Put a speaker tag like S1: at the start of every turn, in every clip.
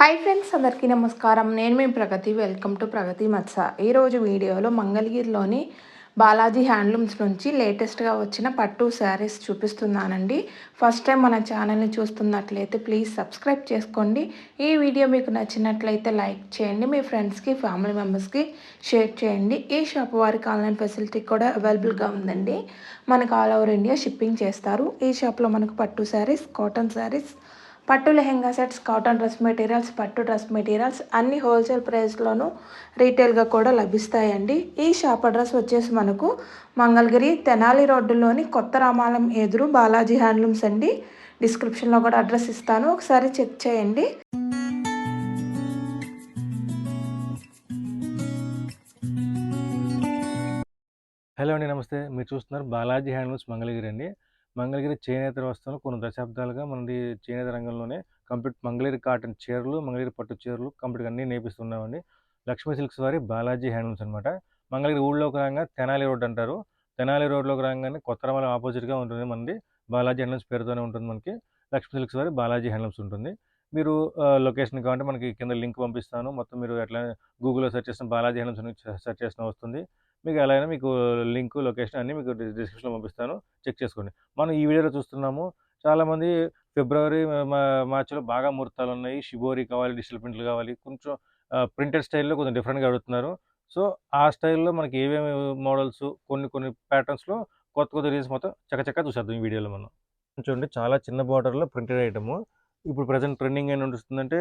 S1: Hi friends అందరికీ నమస్కారం. నేను మీ ప్రగతి. వెల్కమ్ టు ప్రగతి మత్స. ఈరోజు వీడియోలో మంగళగిరిలోని బాలాజీ హ్యాండ్లూమ్స్ నుంచి లేటెస్ట్గా వచ్చిన పట్టు శారీస్ చూపిస్తున్నానండి. ఫస్ట్ టైం మన ఛానల్ని చూస్తున్నట్లయితే ప్లీజ్ సబ్స్క్రైబ్ చేసుకోండి. ఈ వీడియో మీకు నచ్చినట్లయితే లైక్ చేయండి. మీ ఫ్రెండ్స్కి ఫ్యామిలీ మెంబర్స్కి షేర్ చేయండి. ఈ షాప్ వారికి ఆన్లైన్ ఫెసిలిటీ కూడా అవైలబుల్గా ఉందండి. మనకు ఆల్ ఓవర్ ఇండియా షిప్పింగ్ చేస్తారు. ఈ షాప్లో మనకు పట్టు శారీస్ కాటన్ శారీస్ పట్టు lehenga sets cotton dress materials పట్టు డ్రెస్ మెటీరియల్స్ అన్ని హోల్సేల్ ప్రైస్లోనూ రీటైల్గా కూడా లభిస్తాయండి. ఈ షాప్ అడ్రస్ వచ్చేసి మనకు మంగళగిరి తెనాలి రోడ్డులోని కొత్త రామాలయం ఎదురు బాలాజీ హ్యాండ్లూమ్స్ అండి. డిస్క్రిప్షన్లో కూడా అడ్రస్ ఇస్తాను. ఒకసారి చెక్ చేయండి.
S2: హలో అండి నమస్తే. మీరు చూస్తున్నారు బాలాజీ హ్యాండ్లూమ్స్ మంగళగిరి అండి. మంగళగిరి చేనేత వస్తువులు కొన్ని దశాబ్దాలుగా మనది చేనేత రంగంలోనే కంప్లీట్ మంగళగిరి కాటన్ చీరలు మంగళగిరి పట్టు చీరలు కంప్లీట్ అన్నీ నేపిస్తున్నామండి లక్ష్మీ సిల్క్స్ వారి బాలాజీ హ్యాండ్లూమ్స్ అనమాట మంగళగిరి ఊళ్ళోకి రాగా తెనాలి రోడ్ అంటారు. తెనాలి రోడ్లోకి రాగానే కొత్త రమల ఆపోజిట్గా ఉంటుంది మనది. బాలాజీ హ్యాండ్లూమ్స్ పేరుతోనే ఉంటుంది మనకి. లక్ష్మీ సిల్క్స్ వారి బాలాజీ హ్యాండ్లూమ్స్ ఉంటుంది. మీరు లొకేషన్ కావాలంటే మనకి కింద లింక్ పంపిస్తాను. మొత్తం మీరు ఎట్లా గూగుల్లో సెర్చ్ చేసిన బాలాజీ హ్యాండ్లూమ్స్ సెర్చ్ చేసిన వస్తుంది. మీకు ఎలా అయినా మీకు లింక్ లొకేషన్ అన్నీ మీకు డిస్క్రిప్షన్లో పంపిస్తాను. చెక్ చేసుకోండి. మనం ఈ వీడియోలో చూస్తున్నాము చాలామంది ఫిబ్రవరి మా- మార్చిలో బాగా ముహూర్తాలు ఉన్నాయి. షిబోరి కావాలి డిజిటల్ ప్రింట్లు కావాలి కొంచెం ప్రింటెడ్ స్టైల్లో కొంచెం డిఫరెంట్గా అడుగుతున్నారు. సో ఆ స్టైల్లో మనకి ఏమేమి మోడల్స్ కొన్ని కొన్ని ప్యాటర్న్స్లో కొత్త కొత్త రీల్స్ మొత్తం చక్కచక్క చూసేద్దాం ఈ వీడియోలో మనం. చూడండి చాలా చిన్న బార్డర్లో ప్రింటెడ్ ఐటమ్. ఇప్పుడు ప్రజెంట్ ట్రెండింగ్ ఏం నడుస్తుందంటే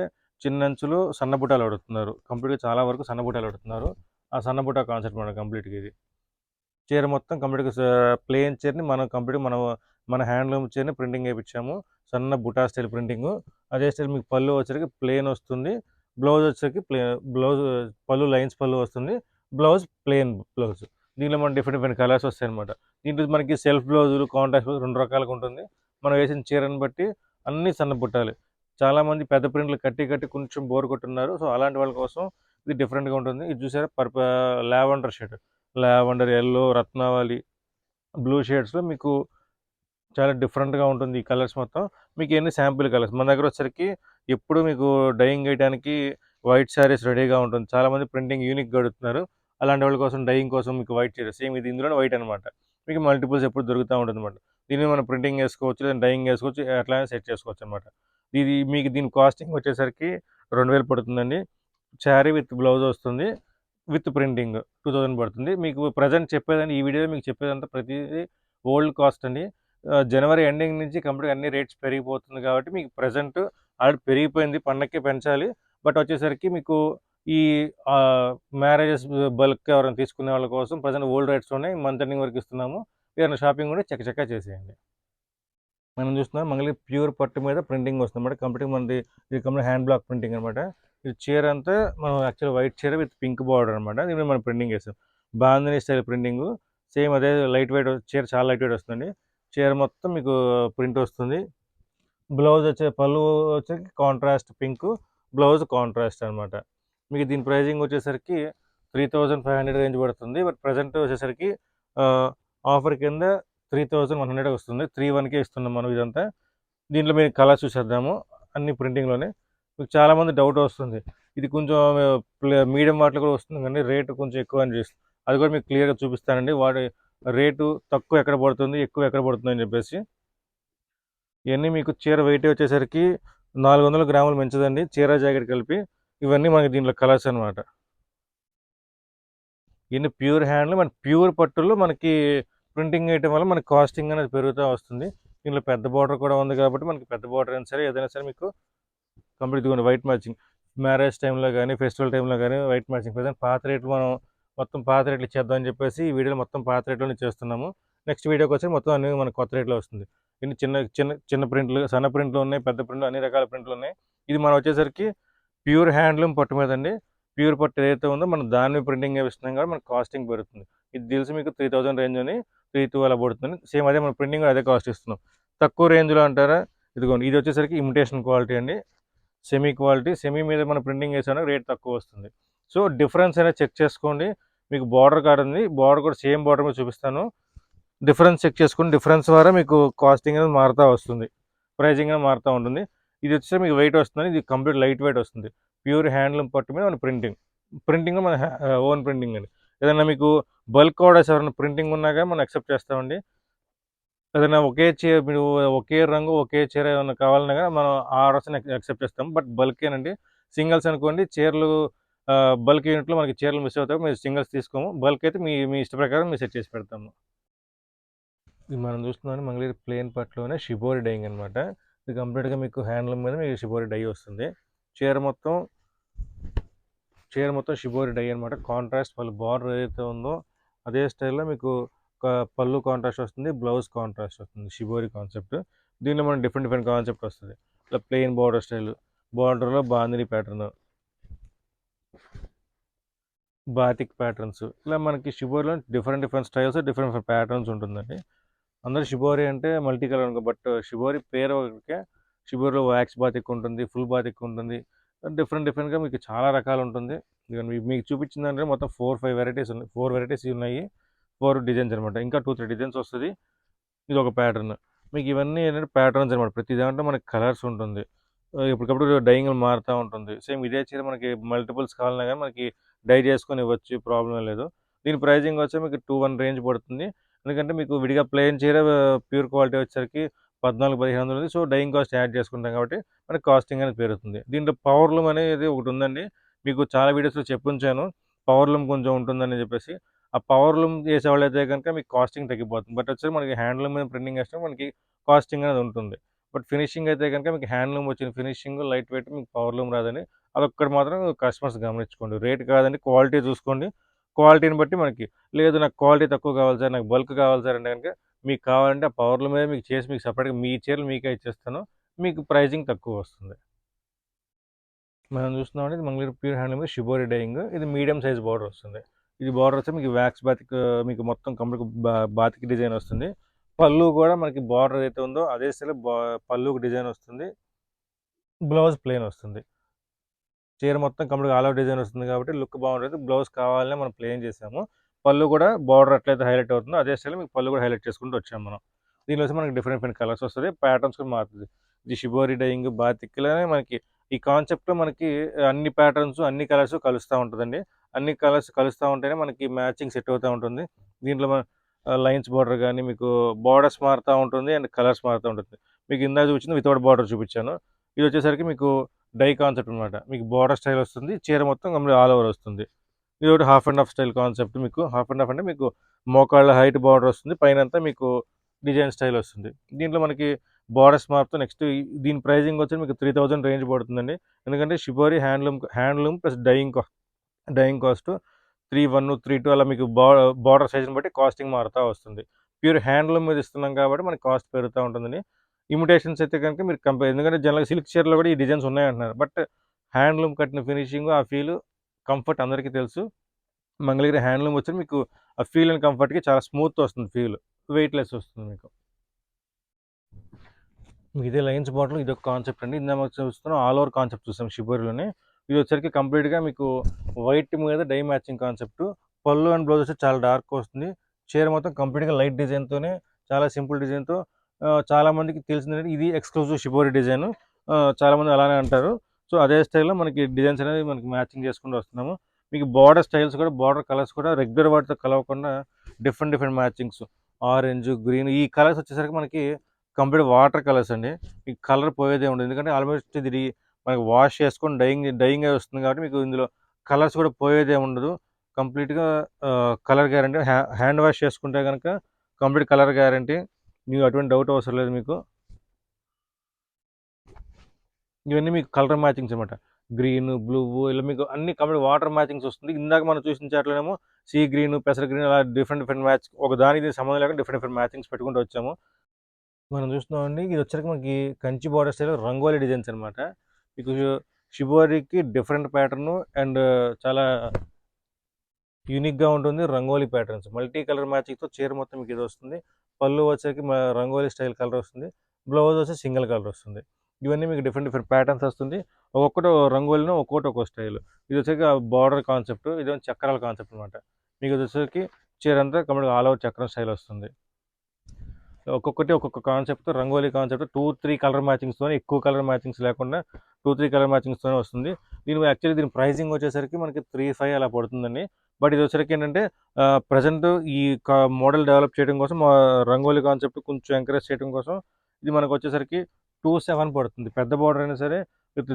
S2: చిన్న అంచులు సన్న బుట్టాలు అడుగుతున్నారు. కంప్లీట్గా చాలా వరకు సన్న బుట్టాలు అడుగుతున్నారు. ఆ సన్న బుట్ట కాన్సెప్ట్ మన కంప్లీట్గా ఇది. చీర మొత్తం కంప్లీట్గా ప్లేన్ చీరని మనం కంప్లీట్ మనం మన హ్యాండ్లూమ్ చీరని ప్రింటింగ్ వేయించాము సన్న బుటా స్టైల్ ప్రింటింగ్ అదే స్టైల్ మీకు పళ్ళు వచ్చరికి ప్లేన్ వస్తుంది. బ్లౌజ్ వచ్చరికి ప్లే బ్లౌజ్ పళ్ళు లైన్స్ పళ్ళు వస్తుంది. బ్లౌజ్ ప్లేన్ బ్లౌజ్ దీనిలో మనం డిఫరెంట్ డిఫరెంట్ కలర్స్ వస్తాయి అనమాట దీంట్లో మనకి సెల్ఫ్ బ్లౌజులు కాంట్రాక్ట్ బ్లౌజ్ రెండు రకాలుగా ఉంటుంది. మనం వేసిన చీరని బట్టి అన్నీ సన్న బుట్టాలి. చాలామంది పెద్ద ప్రింట్లు కట్టి కట్టి కొంచెం బోర్ కొట్టున్నారు. సో అలాంటి వాళ్ళ కోసం ఇది డిఫరెంట్గా ఉంటుంది. ఇది చూసారా? Purple lavender shade lavender yellow రత్నావళి బ్లూ షేడ్స్లో మీకు చాలా డిఫరెంట్గా ఉంటుంది ఈ కలర్స్ మొత్తం. మీకు ఎన్ని శాంపుల్ కలర్స్ మన దగ్గర వచ్చరికి ఎప్పుడు మీకు డైయింగ్ వేయడానికి వైట్ శారీస్ రెడీగా ఉంటుంది. చాలామంది ప్రింటింగ్ యూనిక్ గడుతున్నారు అలాంటి వాళ్ళ కోసం డైయింగ్ కోసం మీకు వైట్ చీర సేమ్ ఇది ఇందులో వైట్ అనమాట మీకు మల్టిపుల్స్ ఎప్పుడు దొరుకుతూ ఉంటుంది అనమాట దీన్ని మనం ప్రింటింగ్ వేసుకోవచ్చు లేదా డైయింగ్ వేసుకోవచ్చు అట్లా సెట్ చేసుకోవచ్చు అనమాట ఇది మీకు దీని కాస్టింగ్ వచ్చేసరికి రెండు వేలు పడుతుందండి. శారీ విత్ బ్లౌజ్ వస్తుంది విత్ ప్రింటింగ్ టూ థౌజండ్ పడుతుంది. మీకు ప్రజెంట్ చెప్పేదండి ఈ వీడియోలో మీకు చెప్పేదంతా ప్రతిదీ ఓల్డ్ కాస్ట్ అండి. జనవరి ఎండింగ్ నుంచి కంప్లీట్గా అన్ని రేట్స్ పెరిగిపోతుంది కాబట్టి మీకు ప్రజెంట్ ఆల్రెడీ పెరిగిపోయింది పండక్కి పెంచాలి. బట్ వచ్చేసరికి మీకు ఈ మ్యారేజెస్ బల్క్ ఎవరైనా తీసుకునే వాళ్ళ కోసం ప్రజెంట్ ఓల్డ్ రేట్స్లోనే మంత్ ఎండింగ్ వరకు ఇస్తున్నాము. ఏదైనా షాపింగ్ కూడా చక్కచక్క చేసేయండి. మనం చూస్తున్నాం మంగళి ప్యూర్ పట్టు మీద ప్రింటింగ్ వస్తుంది అన్నమాట. కంప్లీట్ మనది ఇది కంప్లీట్ హ్యాండ్ బ్లాక్ ప్రింటింగ్ అనమాట ఇది చీర అంతా మనం యాక్చువల్ వైట్ చీర విత్ పింక్ బార్డర్ అనమాట దీని మనం ప్రింటింగ్ వేస్తాం బాందని స్టైల్ ప్రింటింగ్ సేమ్ అదే లైట్ వెయిట్ చీర చాలా లైట్ వెయిట్ వస్తుంది. చీర మొత్తం మీకు ప్రింట్ వస్తుంది. బ్లౌజ్ వచ్చే పళ్ళు వచ్చేసరికి కాంట్రాస్ట్ పింక్ బ్లౌజ్ కాంట్రాస్ట్ అనమాట మీకు దీని ప్రైజింగ్ వచ్చేసరికి three thousand five hundred range పడుతుంది. బట్ ప్రజెంట్ వచ్చేసరికి ఆఫర్ కింద త్రీ థౌజండ్ వన్ హండ్రెడ్ వస్తుంది. త్రీ వన్కే ఇస్తున్నాం మనం ఇదంతా. దీంట్లో మీరు కలర్ చూసేద్దాము. అన్ని ప్రింటింగ్లోనే మీకు చాలామంది డౌట్ వస్తుంది. ఇది కొంచెం మీడియం వాటిలో కూడా వస్తుంది కానీ రేటు కొంచెం ఎక్కువ అని చేస్తుంది. అది కూడా మీకు క్లియర్గా చూపిస్తానండి. వాటి రేటు తక్కువ ఎక్కడ పడుతుంది ఎక్కువ ఎక్కడ పడుతుంది అని చెప్పేసి. ఇవన్నీ మీకు చీర వెయిట్ వచ్చేసరికి నాలుగు వందల గ్రాములు మంచిదండి చీర జాకెట్ కలిపి ఇవన్నీ మనకి దీంట్లో కలర్స్ అనమాట ఇవన్నీ ప్యూర్ హ్యాండ్లు మన ప్యూర్ పట్టుల్లో మనకి ప్రింటింగ్ వేయటం వల్ల మనకి కాస్టింగ్ అనేది పెరుగుతూ వస్తుంది. దీంట్లో పెద్ద బార్డర్ కూడా ఉంది కాబట్టి మనకి పెద్ద బార్డర్ అయినా సరే ఏదైనా సరే మీకు కంప్లీట్ ఇదిగోండి వైట్ మ్యాచింగ్. మ్యారేజ్ టైంలో కానీ ఫెస్టివల్ టైంలో కానీ వైట్ మ్యాచింగ్. ప్రజెంట్ పాత రేట్లు మనం మొత్తం పాత రేట్లు చేద్దామని చెప్పేసి ఈ వీడియోలో మొత్తం పాత రేట్లోనే చేస్తున్నాము. నెక్స్ట్ వీడియోకి వచ్చి మొత్తం అన్ని మనకు కొత్త రేట్లో వస్తుంది. ఇన్ని చిన్న చిన్న చిన్న ప్రింట్లు సన్న ప్రింట్లు ఉన్నాయి పెద్ద ప్రింట్లు అన్ని రకాల ప్రింట్లు ఉన్నాయి. ఇది మనం వచ్చేసరికి ప్యూర్ హ్యాండ్లూమ్ పట్టు మీద అండి. ప్యూర్ పట్టు ఏదైతే ఉందో మనం దాన్ని ప్రింటింగ్ వేస్తున్నాం కాబట్టి మనకు కాస్టింగ్ పెరుగుతుంది. ఇది తెలిసి మీకు త్రీ థౌసండ్ రేంజ్ అని త్రీ టూ అలా పడుతుంది. సేమ్ అదే మన ప్రింటింగ్ అదే కాస్ట్ ఇస్తున్నాం. తక్కువ రేంజ్లో అంటారా? ఇదిగోండి ఇది వచ్చేసరికి ఇమిటేషన్ క్వాలిటీ అండి. సెమీ క్వాలిటీ సెమీ మీద మన ప్రింటింగ్ వేసాక రేట్ తక్కువ వస్తుంది. సో డిఫరెన్స్ అనేది చెక్ చేసుకోండి. మీకు బార్డర్ కార్డ్ ఉంది. బార్డర్ కూడా సేమ్ బార్డర్ మీద చూపిస్తాను. డిఫరెన్స్ చెక్ చేసుకుని డిఫరెన్స్ ద్వారా మీకు కాస్టింగ్ అనేది మారుతూ వస్తుంది. ప్రైజింగ్ అనేది మారుతూ ఉంటుంది. ఇది వచ్చేసరికి మీకు వెయిట్ వస్తుంది ఇది కంప్లీట్ లైట్ వెయిట్ వస్తుంది. ప్యూర్ హ్యాండ్లూమ్ పట్టు మీద మన ప్రింటింగ్ ప్రింటింగ్ మన ఓన్ ప్రింటింగ్ అండి. ఏదైనా మీకు బల్క్ ఆర్డర్స్ ఎవరైనా ప్రింటింగ్ ఉన్నాగా మనం యాక్సెప్ట్ చేస్తామండి. ఏదైనా ఒకే చీర మీరు ఒకే రంగు ఒకే చీర ఏమైనా కావాలన్నా కానీ మనం ఆ ఆర్డర్స్ యాక్సెప్ట్ చేస్తాం. బట్ బల్కేనండి సింగిల్స్ అనుకోండి చీరలు బల్క్ యూనిట్లో మనకి చీరలు మిస్ అవుతాయి. మీరు సింగిల్స్ తీసుకోము. బల్క్ అయితే మీ మీ ఇష్ట ప్రకారం మీరు సెట్ చేసి పెడతాము. ఇది మనం చూస్తున్నాం మంగళగిరి ప్లేన్ పట్లోనే షిబోరి డైయింగ్ అనమాట ఇది కంప్లీట్గా మీకు హ్యాండ్లూమ్ మీద మీకు షిబోరి డై వస్తుంది. చీర మొత్తం చీర మొత్తం షిబోరి డై అనమాట కాంట్రాస్ట్ వాళ్ళ బార్డర్ ఏదైతే ఉందో అదే స్టైల్లో మీకు పళ్ళు కాంట్రాస్ట్ వస్తుంది బ్లౌజ్ కాంట్రాస్ట్ వస్తుంది షిబోరి కాన్సెప్ట్ దీనిలో మనం డిఫరెంట్ డిఫరెంట్ కాన్సెప్ట్ వస్తుంది. ఇట్లా ప్లెయిన్ బార్డర్ స్టైల్ బార్డర్లో బాందిని ప్యాటర్న్ బాతిక్ ప్యాటర్న్స్ ఇలా మనకి షిబోరిలో different different styles different different patterns ఉంటుందండి. అందరూ షిబోరి అంటే మల్టీ కలర్ అనుకో బట్ షిబోరి పేరు ఒకరికే షిబోరిలో వ్యాక్స్ బాతిక్ ఉంటుంది ఫుల్ బాతిక్ ఉంటుంది. డిఫరెంట్ డిఫరెంట్గా మీకు చాలా రకాలు ఉంటుంది. మీకు చూపించిందంటే మొత్తం ఫోర్ ఫైవ్ వెరైటీస్ ఉన్నాయి ఫోర్ వెరైటీస్ ఉన్నాయి. ఫోర్ డిజైన్స్ అనమాట ఇంకా టూ త్రీ డిజైన్స్ వస్తుంది. ఇది ఒక ప్యాటర్న్. మీకు ఇవన్నీ ఏంటంటే ప్యాటర్న్స్ అనమాట ప్రతి దాంట్లో మనకి కలర్స్ ఉంటుంది. ఆ, ఎప్పటికప్పుడు డైయింగ్ మారుతూ ఉంటుంది. సేమ్ ఇదే చీర మనకి మల్టిపుల్స్ కావాలన్నా కానీ మనకి డై చేసుకొని ఇవ్వచ్చు ప్రాబ్లం లేదు. దీని ప్రైజింగ్ వచ్చి మీకు టూ వన్ రేంజ్ పడుతుంది. ఎందుకంటే మీకు విడిగా ప్లెయిన్ చీర ప్యూర్ క్వాలిటీ వచ్చేసరికి పద్నాలుగు పదిహేను వందలు ఉంది. సో డైయింగ్ కాస్ట్ యాడ్ చేసుకుంటాం కాబట్టి మనకి కాస్టింగ్ అనేది పెరుగుతుంది. దీంట్లో పవర్ లూమ్ అనేది ఒకటి ఉందండి. మీకు చాలా వీడియోస్లో చెప్పుంచాను. పవర్ లూమ్ కొంచెం ఉంటుందని చెప్పేసి. ఆ పవర్ లూమ్ చేసేవాళ్ళు అయితే కనుక మీకు కాస్టింగ్ తగ్గిపోతుంది. బట్ వచ్చి మనకి హ్యాండ్లూమ్ మీద ప్రింటింగ్ వేస్తే మనకి కాస్టింగ్ అనేది ఉంటుంది. బట్ ఫినిషింగ్ అయితే కనుక మీకు హ్యాండ్లూమ్ వచ్చిన ఫినిషింగ్ లైట్ వెయిట్ మీకు పవర్ లూమ్ రాదని అదొక్కటి మాత్రం కస్టమర్స్ గమనించుకోండి. రేట్ కాదండి క్వాలిటీ చూసుకోండి. క్వాలిటీని బట్టి మనకి లేదు నాకు క్వాలిటీ తక్కువ కావాలి సార్ నాకు బల్క్ కావాలి సార్ అంటే కనుక మీకు కావాలంటే ఆ పవర్ల మీద మీకు చేసి మీకు సపరేట్గా మీ చీరలు మీకే ఇచ్చేస్తాను. మీకు ప్రైజింగ్ తక్కువ వస్తుంది. మనం చూస్తున్నామంటే ఇది Mangalore pure handloom shibori dyeing ఇది మీడియం సైజ్ బార్డర్ వస్తుంది. ఇది బార్డర్ వచ్చి మీకు వ్యాక్స్ బాతిక్ మీకు మొత్తం కంప్లీట్ బాతిక్ డిజైన్ వస్తుంది. పళ్ళు కూడా మనకి బార్డర్ ఏదైతే ఉందో అదే స్టైల్ పళ్ళుకి డిజైన్ వస్తుంది. బ్లౌజ్ ప్లెయిన్ వస్తుంది. చీర మొత్తం కంప్లీట్ ఆల్ అవుట్ డిజైన్ వస్తుంది కాబట్టి లుక్ బాగుంటుంది. బ్లౌజ్ కావాలనే మనం ప్లెయిన్ చేసాము. పళ్ళు కూడా బార్డర్ ఎట్లయితే హైలైట్ అవుతుందో అదే స్టైల్ మీకు పళ్ళు కూడా హైలైట్ చేసుకుంటూ వచ్చాము మనం. దీనిలో వచ్చి మనకి డిఫరెంట్ డిఫరెంట్ కలర్స్ వస్తుంది. ప్యాటర్న్స్ కూడా మారుతుంది. ఇది షిబోరి డైయింగ్ బాతిక్లోనే మనకి ఈ కాన్సెప్ట్లో మనకి అన్ని ప్యాటర్న్స్ అన్ని కలర్స్ కలుస్తూ ఉంటుందండి. అన్ని కలర్స్ కలుస్తూ ఉంటేనే మనకి మ్యాచింగ్ సెట్ అవుతూ ఉంటుంది. దీంట్లో మన లైన్స్ బార్డర్ కానీ మీకు బార్డర్స్ మారుతూ ఉంటుంది అండ్ కలర్స్ మారుతూ ఉంటుంది. మీకు ఇందా చూపించింది వితౌట్ బార్డర్ చూపించాను. ఇది వచ్చేసరికి మీకు డై కాన్సెప్ట్ అనమాట మీకు బార్డర్ స్టైల్ వస్తుంది చీర మొత్తం కంప్లీట్ ఆల్ ఓవర్ వస్తుంది. ఇది ఒకటి half and half style concept మీకు. హాఫ్ అండ్ హాఫ్ అంటే మీకు మోకాళ్ళ హైట్ బార్డర్ వస్తుంది పైన అంతా మీకు డిజైన్ స్టైల్ వస్తుంది. దీంట్లో మనకి బార్డర్స్ మారుతూ నెక్స్ట్ దీని ప్రైజింగ్ వచ్చి మీకు త్రీ థౌజండ్ రేంజ్ పడుతుందండి. ఎందుకంటే shibori handloom handloom plus dyeing cost dyeing cost three one three two అలా మీకు బా బార్డర్ సైజ్ని బట్టి కాస్టింగ్ మారుతూ వస్తుంది. ప్యూర్ హ్యాండ్లూమ్ మీద ఇస్తున్నాం కాబట్టి మనకి కాస్ట్ పెరుగుతూ ఉంటుందండి. ఇమిటేషన్స్ అయితే కనుక మీరు కంపేర్ ఎందుకంటే జనరల్ సిల్క్ చీరలో కూడా ఈ డిజైన్స్ ఉన్నాయంటున్నారు. బట్ హ్యాండ్లూమ్ కట్టిన ఫినిషింగ్ ఆ ఫీల్ కంఫర్ట్ అందరికీ తెలుసు. మంగళగిరి హ్యాండ్లూమ్ వచ్చి మీకు ఆ ఫీల్ అండ్ కంఫర్ట్కి చాలా స్మూత్ వస్తుంది ఫీల్ వెయిట్లెస్ వస్తుంది మీకు. ఇదే లైన్స్ బాటిల్ ఇది ఒక కాన్సెప్ట్ అండి. ఇందాక చూస్తున్నాం ఆల్ ఓవర్ కాన్సెప్ట్ చూస్తాం షిబోరిలోనే. ఇది వచ్చరికి కంప్లీట్గా మీకు వైట్ మీద డై మ్యాచింగ్ కాన్సెప్ట్. పళ్ళు అండ్ బ్లౌజ్ వచ్చి చాలా డార్క్ వస్తుంది. చీర మొత్తం కంప్లీట్గా లైట్ డిజైన్తోనే చాలా సింపుల్ డిజైన్తో. చాలామందికి తెలిసిందంటే ఇది ఎక్స్క్లూజివ్ షిబోరి డిజైన్. చాలామంది అలానే అంటారు. సో అదే స్టైల్లో మనకి డిజైన్స్ అనేది మనకి మ్యాచింగ్ చేసుకుంటూ వస్తున్నాము. మీకు బార్డర్ స్టైల్స్ కూడా బార్డర్ కలర్స్ కూడా రెగ్యులర్ వాటితో కలవకుండా different different matchings. Orange green ఈ కలర్స్ వచ్చేసరికి మనకి కంప్లీట్ వాటర్ కలర్స్ అండి. మీకు కలర్ పోయేదే ఉండదు. ఎందుకంటే ఆల్మోస్ట్ ఇది మనకి వాష్ చేసుకొని డైయింగ్ డైయింగ్ అయి వస్తుంది కాబట్టి మీకు ఇందులో కలర్స్ కూడా పోయేదే ఉండదు. కంప్లీట్గా కలర్ గ్యారంటీ. హ్యాండ్ వాష్ చేసుకుంటే కనుక కంప్లీట్ కలర్ గ్యారంటీ. మీకు అటువంటి డౌట్ అవసరం లేదు మీకు. ఇవన్నీ మీకు కలర్ మ్యాచింగ్స్ అనమాట గ్రీన్ బ్లూ ఇలా మీకు అన్ని కంప్లీట్ వాటర్ మ్యాచింగ్స్ వస్తుంది. ఇందాక మనం చూసిన చాట్లోనేమో సీ గ్రీన్ పెసర గ్రీన్ అలా డిఫరెంట్ డిఫరెంట్ మ్యాచ్ ఒక దానికి సంబంధం లేకుండా డిఫరెంట్ డిఫరెంట్ మ్యాచింగ్స్ పెట్టుకుంటూ వచ్చాము. మనం చూస్తున్నామండి ఇది వచ్చరికి మనకి Kanchi border style rangoli designs అనమాట మీకు షిబోరికి డిఫరెంట్ ప్యాటర్న్ అండ్ చాలా యూనిక్గా ఉంటుంది రంగోలీ ప్యాటర్న్స్ మల్టీ కలర్ మ్యాచింగ్తో చీర మొత్తం మీకు ఇది వస్తుంది. పళ్ళు వచ్చేకి రంగోలీ స్టైల్ కలర్ వస్తుంది. బ్లౌజ్ వచ్చి సింగిల్ కలర్ వస్తుంది. ఇవన్నీ మీకు డిఫరెంట్ డిఫరెంట్ ప్యాటర్న్స్ వస్తుంది. ఒక్కొక్కటి రంగోలీలో ఒక్కొక్కటి ఒక్కో స్టైల్ ఇది వచ్చేకి బార్డర్ కాన్సెప్ట్ ఇది చక్రాల కాన్సెప్ట్ అనమాట మీకు వచ్చేసరికి చీర అంతా కంప్లీట్ ఆల్ ఓవర్ చక్రం స్టైల్ వస్తుంది. ఒక్కొక్కటి ఒక్కొక్క concept rangoli concept two three colour మ్యాచింగ్స్తో ఎక్కువ కలర్ మ్యాచింగ్స్ లేకుండా టూ త్రీ కలర్ మ్యాచింగ్స్తోనే వస్తుంది. దీని యాక్చువల్లీ దీని ప్రైసింగ్ వచ్చేసరికి మనకి త్రీ ఫైవ్ అలా పడుతుందండి. బట్ ఇది వచ్చేసరికి ఏంటంటే ప్రజెంట్ ఈ మోడల్ డెవలప్ చేయడం కోసం మా రంగోలీ కాన్సెప్ట్ కొంచెం ఎంకరేజ్ చేయడం కోసం ఇది మనకు వచ్చేసరికి టూ సెవెన్ పడుతుంది. పెద్ద బార్డర్ అయినా సరే విత్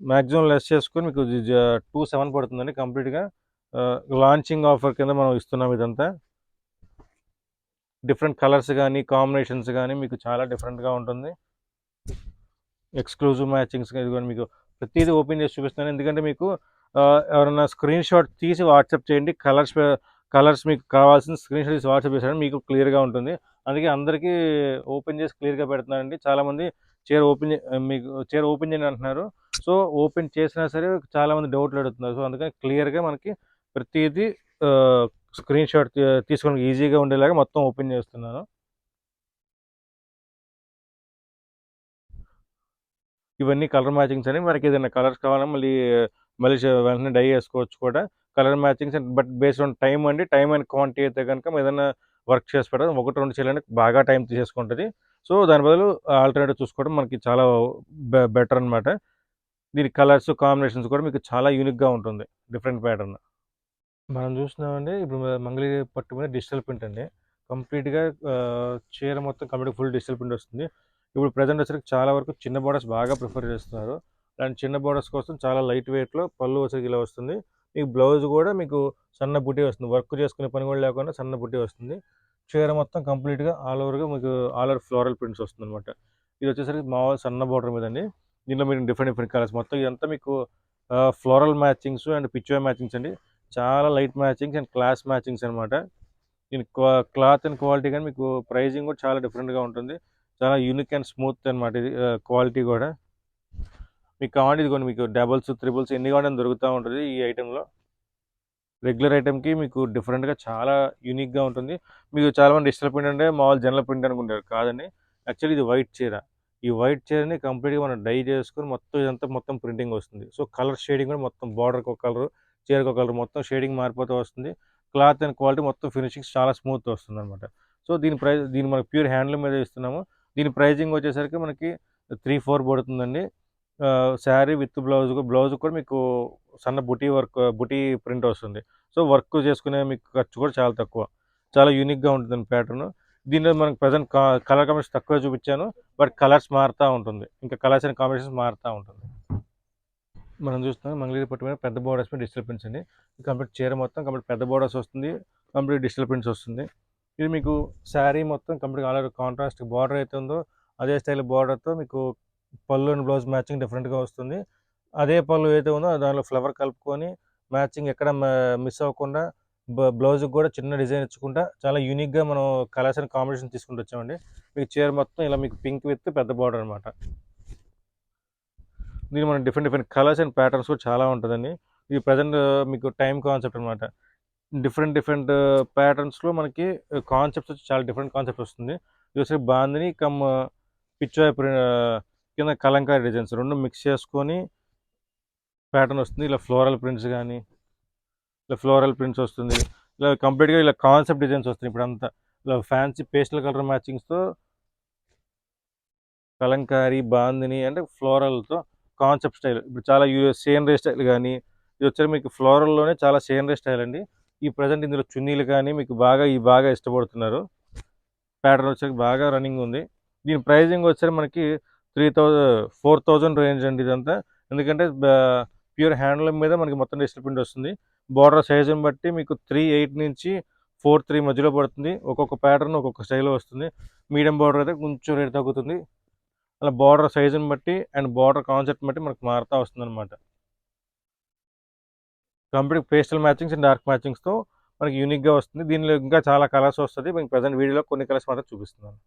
S2: మ్యాక్సిమం లెస్ చేసుకొని మీకు టూ సెవెన్ పడుతుందండి కంప్లీట్గా లాంచింగ్ ఆఫర్ కింద మనం ఇస్తున్నాం ఇదంతా. డిఫరెంట్ కలర్స్ కానీ కాంబినేషన్స్ కానీ మీకు చాలా డిఫరెంట్గా ఉంటుంది. ఎక్స్క్లూజివ్ మ్యాచింగ్స్ కానీ మీకు ప్రతిదీ ఓపెన్ చేసి చూపిస్తున్నాను. ఎందుకంటే మీకు ఎవరైనా స్క్రీన్ షాట్ తీసి వాట్సాప్ చేయండి. కలర్స్ కలర్స్ మీకు కావాల్సిన స్క్రీన్ షాట్ తీసి వాట్సాప్ చేసాడు మీకు క్లియర్గా ఉంటుంది. అందుకే అందరికీ ఓపెన్ చేసి క్లియర్గా పెడుతున్నారండి. చాలామంది చైర్ ఓపెన్ మీకు చైర్ ఓపెన్ చేయండి అంటున్నారు. సో ఓపెన్ చేసినా సరే చాలామంది డౌట్లు అడుగుతున్నారు. సో అందుకని క్లియర్గా మనకి ప్రతిదీ స్క్రీన్ షాట్ తీసుకోవడానికి ఈజీగా ఉండేలాగా మొత్తం ఓపెన్ చేస్తున్నాను. ఇవన్నీ కలర్ మ్యాచింగ్స్ అని మనకి ఏదైనా కలర్స్ కావాలన్నా మళ్ళీ మళ్ళీ వెంటనే డై చేసుకోవచ్చు కూడా. Colour matchings but based on time అండి. టైం అండ్ క్వాంటిటీ అయితే కనుక ఏదైనా వర్క్ చేసి పెట్టడం ఒకటి రెండు చేయాలంటే బాగా టైం తీసేసుకుంటుంది. సో దాని బదులు ఆల్టర్నేటివ్ చూసుకోవడం మనకి చాలా బెటర్ అన్నమాట. దీని కలర్స్ కాంబినేషన్స్ కూడా మీకు చాలా యూనిక్గా ఉంటుంది. Different pattern. మనం చూస్తున్నామండి ఇప్పుడు మంగళగిరి పట్టు మీద డిజిటల్ ప్రింట్ అండి. కంప్లీట్గా చీర మొత్తం కంప్లీట్ ఫుల్ డిజిటల్ ప్రింట్ వస్తుంది. ఇప్పుడు ప్రజెంట్ వచ్చరికి చాలా వరకు చిన్న బోర్డర్స్ బాగా ప్రిఫర్ చేస్తున్నారు. అలాంటి చిన్న బోర్డర్స్ కోసం చాలా లైట్ వెయిట్లో పళ్ళు వచ్చరికి ఇలా వస్తుంది. మీకు బ్లౌజ్ కూడా మీకు సన్న బుట్టి వస్తుంది. వర్క్ చేసుకునే పని కూడా లేకుండా సన్న బుట్టి వస్తుంది. చీర మొత్తం కంప్లీట్గా ఆల్ ఓవర్గా మీకు ఆల్ ఓవర్ ఫ్లోరల్ ప్రింట్స్ వస్తుంది అనమాట ఇది వచ్చేసరికి మామూలు సన్న బోర్డర్ మీద అండి దీనిలో మీరు డిఫరెంట్ డిఫరెంట్ కలర్స్. మొత్తం ఇదంతా మీకు floral matchings and picture matchings అండి. చాలా light matchings and class matchings అనమాట దీని క్లాత్ అండ్ క్వాలిటీ కానీ మీకు ప్రైజింగ్ కూడా చాలా డిఫరెంట్గా ఉంటుంది. చాలా యూనిక్ అండ్ స్మూత్ అనమాట ఇది క్వాలిటీ కూడా. మీకు కావాలి ఇదిగోండి మీకు డబల్స్ త్రిబుల్స్ ఎన్ని కావాలని దొరుకుతూ ఉంటుంది ఈ ఐటెంలో. రెగ్యులర్ ఐటెంకి మీకు డిఫరెంట్గా చాలా యూనిక్గా ఉంటుంది. మీకు చాలామంది డిజిటల్ ప్రింట్ అంటే మామూలు జనరల్ ప్రింట్ అనుకుంటారు కాదండి. యాక్చువల్లీ ఇది వైట్ చీర. ఈ వైట్ చీరని కంప్లీట్గా మనం డై చేసుకొని మొత్తం ఇదంతా మొత్తం ప్రింటింగ్ వస్తుంది. సో కలర్ షేడింగ్ కూడా మొత్తం బార్డర్కి ఒక కలర్ చీరకు కలర్ మొత్తం షేడింగ్ మారిపోతూ వస్తుంది. క్లాత్ అండ్ క్వాలిటీ మొత్తం ఫినిషింగ్ చాలా స్మూత్ వస్తుంది అనమాట సో దీని ప్రైస్ దీని మనకి ప్యూర్ హ్యాండ్లూమ్ మీద ఇస్తున్నాము. దీని ప్రైజింగ్ వచ్చేసరికి మనకి త్రీ ఫోర్ పడుతుందండి. శారీ విత్ బ్లౌజ్ బ్లౌజ్ కూడా మీకు సన్న బుటీ వర్క్ బుటీ ప్రింట్ వస్తుంది. సో వర్క్ చేసుకునే మీకు ఖర్చు కూడా చాలా తక్కువ. చాలా యూనిక్గా ఉంటుంది ప్యాటర్న్ దీనిలో మనకి ప్రజెంట్ కలర్ కాంబినేషన్ తక్కువ చూపించాను. బట్ కలర్స్ మారుతూ ఉంటుంది. ఇంకా కలర్స్ అండ్ కాంబినేషన్స్ మారుతూ ఉంటుంది. మనం చూస్తున్నాం మంగళగిరి పట్టు మీద పెద్ద బోర్డర్స్ మీద డిజిటల్ ప్రింట్స్ అండి. కంప్లీట్ చీర మొత్తం కంప్లీట్ పెద్ద బోర్డర్స్ వస్తుంది కంప్లీట్ డిజిటల్ ప్రింట్స్ వస్తుంది. ఇది మీకు శారీ మొత్తం కంప్లీట్ ఆల్రెడీ కాంట్రాస్ట్ బార్డర్ అయితే ఉందో అదే స్టైల్ బార్డర్తో మీకు పళ్ళు అండ్ బ్లౌజ్ మ్యాచింగ్ డిఫరెంట్గా వస్తుంది. అదే పళ్ళు ఏదైతే ఉందో దానిలో ఫ్లవర్ కలుపుకొని మ్యాచింగ్ ఎక్కడ మిస్ అవ్వకుండా బ్లౌజ్కి కూడా చిన్న డిజైన్ ఇచ్చుకుంటా చాలా యూనిక్గా మనం కలర్స్ అండ్ కాంబినేషన్ తీసుకుంటూ వచ్చామండి. మీకు చీర మొత్తం ఇలా మీకు పింక్ విత్ పెద్ద బార్డర్ అనమాట దీని మనం different different colours and patterns కూడా చాలా ఉంటుందండి. ఇది ప్రజెంట్ మీకు టైం కాన్సెప్ట్ అనమాట డిఫరెంట్ డిఫరెంట్ ప్యాటర్న్స్లో మనకి కాన్సెప్ట్స్ వచ్చి చాలా డిఫరెంట్ కాన్సెప్ట్ వస్తుంది. ఇది బాందిని కమ్ పిక్చర్ కింద కలంకారీ డిజైన్స్ రెండు మిక్స్ చేసుకొని ప్యాటర్న్ వస్తుంది. ఇలా ఫ్లోరల్ ప్రింట్స్ కానీ ఇలా ఫ్లోరల్ ప్రింట్స్ వస్తుంది. ఇలా కంప్లీట్గా ఇలా కాన్సెప్ట్ డిజైన్స్ వస్తుంది ఇప్పుడు అంతా ఇలా ఫ్యాన్సీ పేస్టల్ కలర్ మ్యాచింగ్స్తో కలంకారీ బాందిని అంటే ఫ్లోరల్తో కాన్సెప్ట్ స్టైల్. ఇప్పుడు చాలా సేనరీ స్టైల్ కానీ ఇది వచ్చేసి మీకు ఫ్లోరల్లోనే చాలా సేనరీ స్టైల్ అండి. ఈ ప్రజెంట్ ఇందులో చున్నీలు కానీ మీకు బాగా ఈ బాగా ఇష్టపడుతున్నారు. ప్యాటర్న్ వచ్చేసి బాగా రన్నింగ్ ఉంది. దీని ప్రైజింగ్ వచ్చేసి మనకి three thousand four thousand range అండి ఇదంతా. ఎందుకంటే ప్యూర్ హ్యాండ్లూమ్ మీద మనకి మొత్తం డిజిటల్ ప్రింట్ వస్తుంది. బార్డర్ సైజుని బట్టి మీకు త్రీ ఎయిట్ నుంచి ఫోర్ త్రీ మధ్యలో పడుతుంది. ఒక్కొక్క ప్యాటర్న్ ఒక్కొక్క స్టైల్లో వస్తుంది. మీడియం బార్డర్ అయితే కొంచెం రేట్ తగ్గుతుంది. అలా బార్డర్ సైజుని బట్టి అండ్ బార్డర్ కాన్సెప్ట్ బట్టి మనకు మారుతూ వస్తుందన్నమాట. Complete pastel matchings and dark మ్యాచింగ్స్తో మనకి యూనిక్గా వస్తుంది. దీనిలో ఇంకా చాలా కలర్స్ వస్తుంది. మీకు ప్రజెంట్ వీడియోలో కొన్ని కలర్స్ మాత్రం చూపిస్తున్నాను.